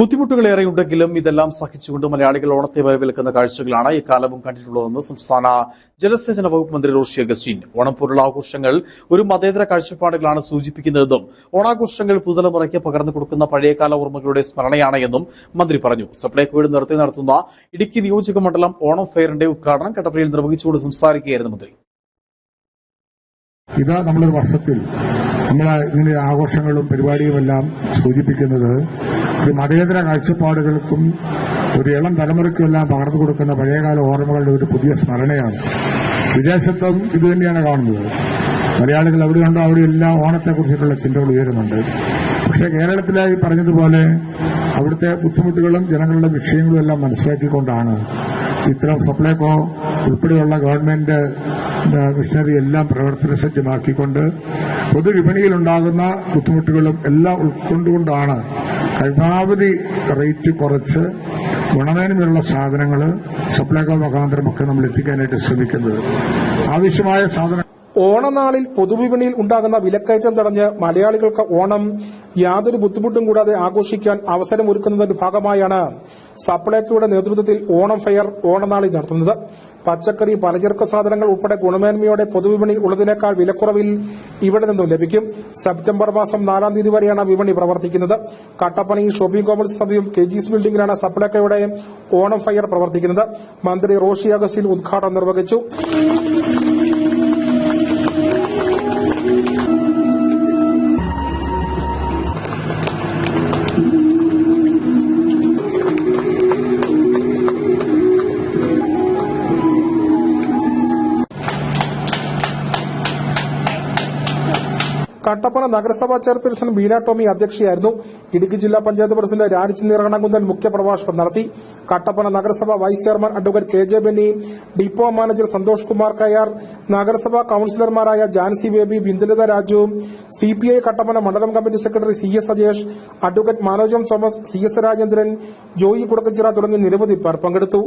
ബുദ്ധിമുട്ടുകളേറെയുണ്ടെങ്കിലും ഇതെല്ലാം സഹിച്ചുകൊണ്ട് മലയാളികൾ ഓണത്തെ വരവേൽക്കുന്ന കാഴ്ചകളാണ് ഈ കാലവും കണ്ടിട്ടുള്ളതെന്ന് സംസ്ഥാന ജലസേചന വകുപ്പ് മന്ത്രി റോഷി അഗസ്റ്റിൻ. ഓണം പോലുള്ള ആഘോഷങ്ങൾ ഒരു മതേതര കാഴ്ചപ്പാടുകളാണ് സൂചിപ്പിക്കുന്നതെന്നും ഓണാഘോഷങ്ങൾ പുതുതലമുറയ്ക്ക് പകർന്നു കൊടുക്കുന്ന പഴയകാല ഓർമ്മകളുടെ സ്മരണയാണ് എന്നും മന്ത്രി പറഞ്ഞു. സപ്ലൈകോയുടെ നിർത്തി നടത്തുന്ന ഇടുക്കി നിയോജക മണ്ഡലം ഓണം ഫെയറിന്റെ ഉദ്ഘാടനം കട്ടപ്പനയിൽ നിർവഹിച്ചുകൊണ്ട് സംസാരിക്കുകയായിരുന്നു മന്ത്രി. ഇതാ നമ്മളൊരു വർഷത്തിൽ നമ്മൾ ഇങ്ങനെ ആഘോഷങ്ങളും പരിപാടിയുമെല്ലാം സൂചിപ്പിക്കുന്നത് ഒരു മതേതര കാഴ്ചപ്പാടുകൾക്കും ഒരു ഇളം തലമുറയ്ക്കും എല്ലാം പകർന്നു കൊടുക്കുന്ന പഴയകാല ഓർമ്മകളുടെ ഒരു പുതിയ സ്മരണയാണ്. വിദേശത്തും ഇത് തന്നെയാണ് കാണുന്നത്. മലയാളികൾ അവിടെ ഉണ്ടോ അവിടെ അവിടെയെല്ലാം ഓണത്തെക്കുറിച്ചിട്ടുള്ള ചിന്തകൾ ഉയരുന്നുണ്ട്. പക്ഷേ കേരളത്തിലായി പറഞ്ഞതുപോലെ അവിടുത്തെ ബുദ്ധിമുട്ടുകളും ജനങ്ങളുടെ വിഷയങ്ങളും എല്ലാം മനസ്സിലാക്കിക്കൊണ്ടാണ് ഇത്തരം സപ്ലൈകോ ഉൾപ്പെടെയുള്ള ഗവൺമെന്റ് മിഷനറി എല്ലാം പ്രവർത്തന സജ്ജമാക്കിക്കൊണ്ട് പൊതുവിപണിയിൽ ഉണ്ടാകുന്ന ബുദ്ധിമുട്ടുകളും എല്ലാം ഉൾക്കൊണ്ടുകൊണ്ടാണ് പരമാവധി റേറ്റ് കുറച്ച് ഗുണമേന്മയുള്ള സാധനങ്ങൾ സപ്ലൈകോ മുഖാന്തരമൊക്കെ നമ്മൾ എത്തിക്കാനായിട്ട് ശ്രമിക്കുന്നത്. ആവശ്യമായ സാധനം ഓണനാളിൽ പൊതുവിപണിയിൽ ഉണ്ടാകുന്ന വിലക്കയറ്റം തടഞ്ഞ് മലയാളികൾക്ക് ഓണം യാതൊരു ബുദ്ധിമുട്ടും കൂടാതെ ആഘോഷിക്കാൻ അവസരമൊരുക്കുന്നതിന്റെ ഭാഗമായാണ് സപ്ലൈകോയുടെ നേതൃത്വത്തിൽ ഓണം ഫെയർ ഓണനാളിൽ നടത്തുന്നത്. പച്ചക്കറി പലചരക്ക് സാധനങ്ങൾ ഉൾപ്പെടെ ഗുണമേന്മയോടെ പൊതുവിപണിയിൽ ഉള്ളതിനേക്കാൾ വിലക്കുറവിൽ ഇവിടെ നിന്നും ലഭിക്കും. സെപ്റ്റംബർ മാസം നാലാം തീയതി വരെയാണ് വിപണി പ്രവർത്തിക്കുന്നത്. കട്ടപ്പനയിൽ ഷോപ്പിംഗ് കോംപ്ലക്സ് സമീപം കെ ജിസ് ബിൽഡിംഗിലാണ് സപ്ലൈകോയുടെ ഓണം ഫെയർ പ്രവർത്തിക്കുന്നത്. മന്ത്രി റോഷി അഗസ്റ്റിൻ ഉദ്ഘാടനം നിർവഹിച്ചു. കട്ടപ്പന നഗരസഭാ ചെയർപേഴ്സൺ ബീന ടോമി അധ്യക്ഷയായിരുന്നു. ഇടുക്കി ജില്ലാ പഞ്ചായത്ത് പ്രസിഡന്റ് രാജിച്ച് നിറകണകുന്നൽ മുഖ്യപ്രഭാഷണം നടത്തി. കട്ടപ്പന നഗരസഭ vice chairman advocate K J Benny depot manager Santhosh Kumar Kayyar നഗരസഭാ കൌൺസിലർമാരായ ജാൻസി ബേബി ബിന്ദുലത രാജു സിപിഐ കട്ടപ്പന മണ്ഡലം committee secretary C S Sajesh advocate Manojam Thomas C S Rajendran Joy Kudakkachira തുടങ്ങി നിരവധി പേർ പങ്കെടുത്തു.